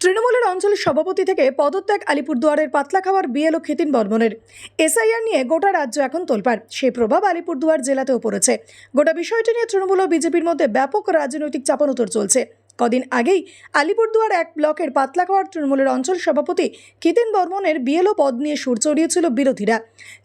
তৃণমূলের অঞ্চল সভাপতি থেকে পদত্যাগ আলিপুরদুয়ারের পাতলা খাওয়ার বিএলও খিতিন বর্মনের। এসআইআর নিয়ে গোটা রাজ্য এখন তোলপাড়। সেই প্রভাব আলিপুরদুয়ার জেলাতেও পড়েছে। গোটা বিষয়টি নিয়ে তৃণমূল ও বিজেপির মধ্যে ব্যাপক রাজনৈতিক চাপানোতর চলছে। কদিন আগেই আলিপুরদুয়ার এক ব্লকের পাতলাখাওয়ার তৃণমূলের অঞ্চল সভাপতি খিতিন বর্মনের বিএলও পদ নিয়ে সুর চড়িয়েছিল বিরোধীরা।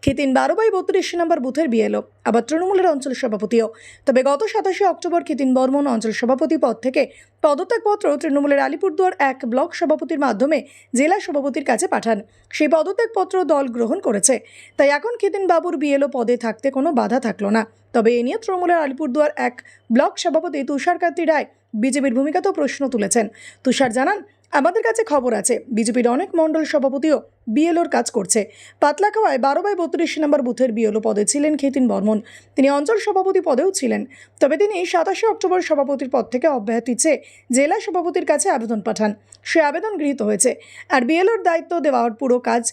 খিতিন বারো বাই বত্রিশ নম্বর বুথের বিএলও, আবার তৃণমূলের অঞ্চল সভাপতিও। তবে গত সাতাশে অক্টোবর খিতিন বর্মন অঞ্চল সভাপতি পদ থেকে পদত্যাগপত্র তৃণমূলের আলিপুরদুয়ার এক ব্লক সভাপতির মাধ্যমে জেলা সভাপতির কাছে পাঠান। সেই পদত্যাগপত্র দল গ্রহণ করেছে। তাই এখন খিদিন বাবুর বিএলও পদে থাকতে কোনো বাধা থাকল না। তবে এ নিয়ে তৃণমূলের আলিপুরদুয়ার এক ব্লক সভাপতি তুষারকান্তি রায় বিজেপির ভূমিকাতেও প্রশ্ন তুলেছেন। তুষার জানান, আমাদের কাছে খবর আছে, বিজেপির অনেক মণ্ডল সভাপতিও বিএলওর কাজ করছে। পাতলাখাওয়ায় বারো বাই বত্রিশ নম্বর বুথের বিএলও পদে ছিলেন খেতিন বর্মন। তিনি অঞ্চল সভাপতি পদেও ছিলেন, তবে তিনি সাতাশে অক্টোবর সভাপতির পদ থেকে অব্যাহতি চেয়ে জেলা সভাপতির কাছে আবেদন পাঠান। সে আবেদন গৃহীত হয়েছে। আর বিএলওর দায়িত্ব দেওয়ার পুরো কাজ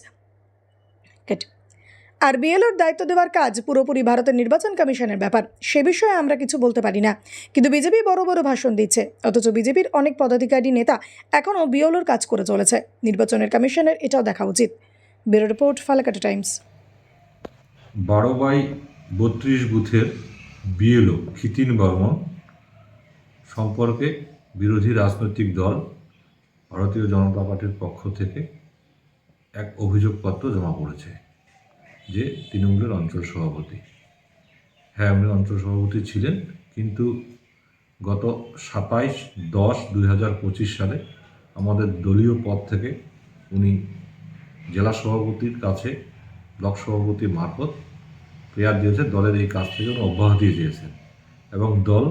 আর বিএলওর দায়িত্ব দেওয়ার কাজ পুরোপুরি ভারতের নির্বাচন কমিশনের ব্যাপার। সে বিষয়ে আমরা কিছু বলতে পারি না। কিন্তু বিজেপি বড় বড় ভাষণ দিচ্ছে। অথচ বিজেপির অনেক পদাধিকারী নেতা এখনও বিএলওর কাজ করে চলেছে। নির্বাচনের কমিশনের এটাও দেখা উচিত। Bureau report, Falakata Times. বারো বাই বত্রিশ বুথের বিএলও খিতিন বর্মন সম্পর্কে বিরোধী রাজনৈতিক দল ভারতীয় জনতা পার্টির পক্ষ থেকে এক অভিযোগপত্র জমা পড়েছে। যে তৃণমূলের অঞ্চল সভাপতি। হ্যাঁ উনি অঞ্চল সভাপতি ছিলেন, কিন্তু গত সাতাইশ দশ দুই হাজার পঁচিশ সালে আমাদের দলীয় পদ থেকে উনি জেলা সভাপতির কাছে, ব্লক সভাপতি মারফত প্রেয়ার দিয়েছে, দলের এই কাজ থেকে অব্যাহতি দিয়েছেন এবং দল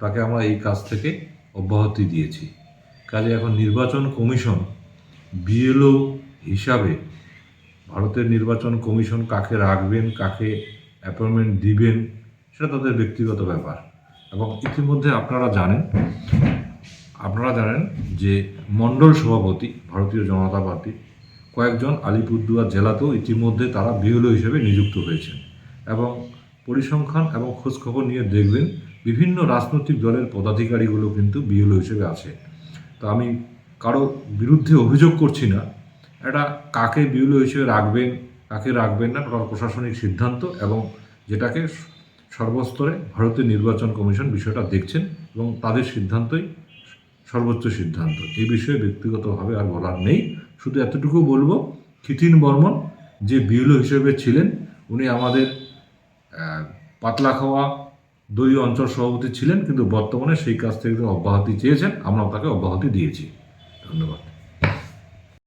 তাকে আমরা এই কাজ থেকে অব্যাহতি দিয়েছি। কাজে এখন নির্বাচন কমিশন বিএলও হিসাবে ভারতের নির্বাচন কমিশন কাকে রাখবেন, কাকে অ্যাপয়েন্টমেন্ট দিবেন, সেটা তাদের ব্যক্তিগত ব্যাপার। এবং ইতিমধ্যে আপনারা জানেন আপনারা জানেন যে মণ্ডল সভাপতি, ভারতীয় জনতা পার্টি, কয়েকজন আলিপুরদুয়ার জেলাতেও ইতিমধ্যে তারা বিএলও হিসেবে নিযুক্ত হয়েছেন। এবং পরিসংখ্যান এবং খোঁজখবর নিয়ে দেখবেন, বিভিন্ন রাজনৈতিক দলের পদাধিকারীগুলো কিন্তু বিএলও হিসেবে আছে। তা আমি কারও বিরুদ্ধে অভিযোগ করছি না এটা কাকে বিএলও হিসেবে রাখবেন, কাকে রাখবেন না টোটাল প্রশাসনিক সিদ্ধান্ত এবং যেটাকে সর্বস্তরে ভারতীয় নির্বাচন কমিশন বিষয়টা দেখছেন এবং তাদের সিদ্ধান্তই সর্বোচ্চ সিদ্ধান্ত। এই বিষয়ে ব্যক্তিগতভাবে আর বলার নেই। শুধু এতটুকু বলব খিতিন বর্মন যে বিএলও হিসেবে ছিলেন, উনি আমাদের পাতলা খাওয়া দলীয় অঞ্চল সভাপতি ছিলেন, কিন্তু বর্তমানে সেই কাজ থেকে অব্যাহতি চেয়েছেন, আমরাও তাকে অব্যাহতি দিয়েছি। ধন্যবাদ।